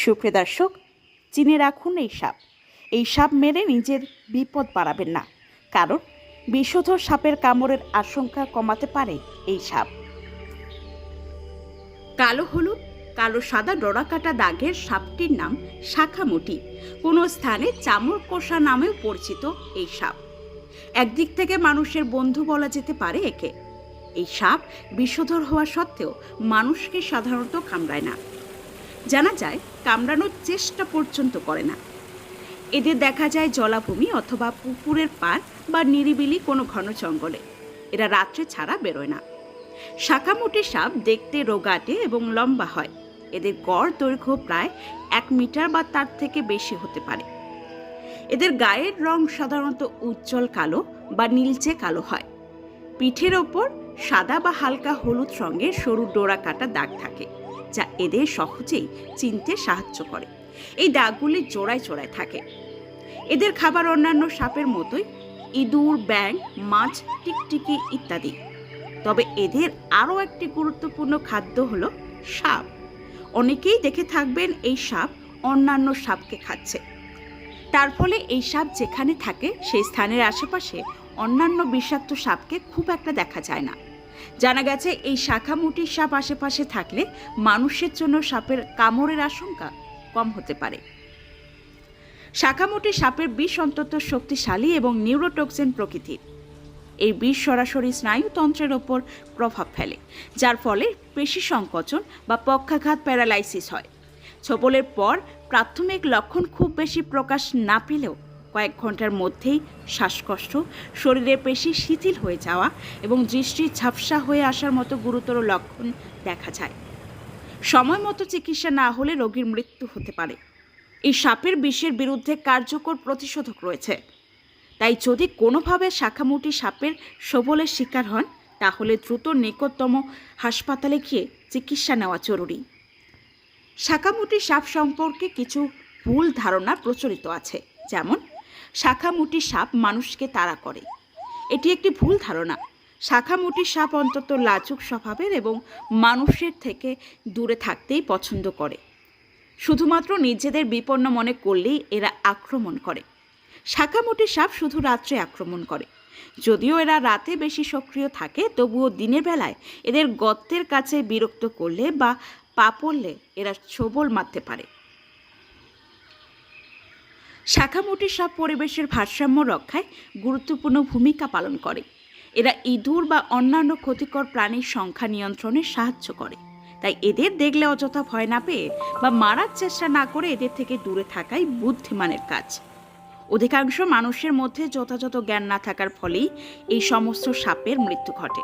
সুপ্রিয় দর্শক, চিনে রাখুন এই সাপ। এই সাপ মেরে নিজের বিপদ বাড়াবেন না, কারণ বিষধর সাপের কামড়ের আশঙ্কা কমাতে পারে এই সাপ। কালো হলুদ, কালো সাদা ডোরাকাটা দাগের সাপটির নাম শাখামুটি কোনো স্থানে চামর কোষা নামেও পরিচিত এই সাপ। একদিক থেকে মানুষের বন্ধু বলা যেতে পারে একে। এই সাপ বিষধর হওয়া সত্ত্বেও মানুষকে সাধারণত কামড়ায় না। জানা যায়, কামড়ানোর চেষ্টা পর্যন্ত করে না। এদের দেখা যায় জলাভূমি অথবা পুকুরের পার বা নিরিবিলি কোনো ঘন জঙ্গলে। এরা রাত্রে ছাড়া বেরোয় না। শাখামুটি সাপ দেখতে রোগাটে এবং লম্বা হয়। এদের গড় দৈর্ঘ্য প্রায় এক মিটার বা তার থেকে বেশি হতে পারে। এদের গায়ের রং সাধারণত উজ্জ্বল কালো বা নীলচে কালো হয়। পিঠের ওপর সাদা বা হালকা হলুদ রঙের সরু ডোরা কাটা দাগ থাকে। যা এদের সহজেই চিনতে সাহায্য করে। এই দাগগুলি জোড়ায় জোড়ায় থাকে। এদের খাবার অন্যান্য সাপের মতোই, ইঁদুর ব্যাং মাছ, টিকটিকি ইত্যাদি। তবে এদের আরও একটি গুরুত্বপূর্ণ খাদ্য হলো সাপ। অনেকেই দেখে থাকবেন এই সাপ অন্যান্য সাপকে খাচ্ছে। তার ফলে এই সাপ যেখানে থাকে, সেই স্থানের আশেপাশে অন্যান্য বিষাক্ত সাপকে খুব একটা দেখা যায় না। জানা গেছে, এই শাখামুটির সাপ আশেপাশে থাকলে মানুষের জন্য সাপের কামড়ের আশঙ্কা কম হতে পারে। শাখামুটি সাপের বিষ অন্তত শক্তিশালী এবং নিউরোটক্সিন প্রকৃতির। এই বিষ সরাসরি স্নায়ুতন্ত্রের ওপর প্রভাব ফেলে, যার ফলে পেশি সংকোচন বা পক্ষাঘাত প্যারালাইসিস হয়। ছোবলের পর প্রাথমিক লক্ষণ খুব বেশি প্রকাশ না পেলেও কয়েক ঘণ্টার মধ্যেই শ্বাসকষ্ট, শরীরের পেশি শিথিল হয়ে যাওয়া এবং দৃষ্টি ঝাপসা হয়ে আসার মতো গুরুতর লক্ষণ দেখা যায়। সময় মতো চিকিৎসা না হলে রোগীর মৃত্যু হতে পারে। এই সাপের বিষের বিরুদ্ধে কার্যকর প্রতিষেধক রয়েছে। তাই যদি কোনোভাবে শাখামুটি সাপের সবলের শিকার হন, তাহলে দ্রুত নিকটতম হাসপাতালে গিয়ে চিকিৎসা নেওয়া জরুরি। শাখামুটি সাপ সম্পর্কে কিছু ভুল ধারণা প্রচলিত আছে, যেমন শাখামুটি সাপ মানুষকে তাড়া করে। এটি একটি ভুল ধারণা। শাখামুটি সাপ অন্তত লাজুক স্বভাবের এবং মানুষের থেকে দূরে থাকতেই পছন্দ করে। শুধুমাত্র নিজেদের বিপন্ন মনে করলেই এরা আক্রমণ করে। শাখামুটি সাপ শুধু রাত্রে আক্রমণ করে। যদিও এরা রাতে বেশি সক্রিয় থাকে, তবুও দিনের বেলায় এদের গর্তের কাছে বিরক্ত করলে বা পা পড়লে এরা ছোবল মারতে পারে। শাখামুটি সাপ পরিবেশের ভারসাম্য রক্ষায় গুরুত্বপূর্ণ ভূমিকা পালন করে। এরা ইঁদুর বা অন্যান্য ক্ষতিকর প্রাণীর সংখ্যা নিয়ন্ত্রণে সাহায্য করে। তাই এদের দেখলে অযথা ভয় না পেয়ে বা মারার চেষ্টা না করে এদের থেকে দূরে থাকাই বুদ্ধিমানের কাজ। অধিকাংশ মানুষের মধ্যে যথাযথ জ্ঞান না থাকার ফলেই এই সমস্ত সাপের মৃত্যু ঘটে।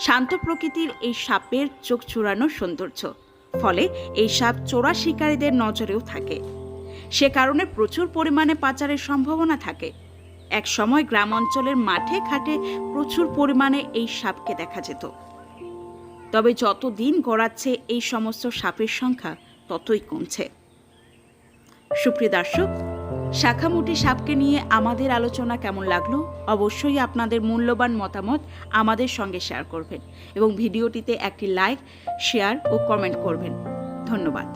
শান্ত প্রকৃতির এই সাপের চোখ চূড়ানো সৌন্দর্য। ফলে এই সাপ চোরা শিকারীদের নজরেও থাকে। সে কারণে প্রচুর পরিমাণে পাচারের সম্ভাবনা থাকে। এক সময় গ্রাম অঞ্চলের মাঠে ঘাটে প্রচুর পরিমাণে এই সাপকে দেখা যেত। তবে যত দিন গড়াচ্ছে এই সমস্ত সাপের সংখ্যা, ততই কমছে। সুপ্রিয় দর্শক, শাখামুটি সাপকে নিয়ে আমাদের আলোচনা কেমন লাগল? অবশ্যই আপনাদের মূল্যবান মতামত আমাদের সঙ্গে শেয়ার করবেন এবং ভিডিওটিতে একটি লাইক, শেয়ার ও কমেন্ট করবেন। ধন্যবাদ।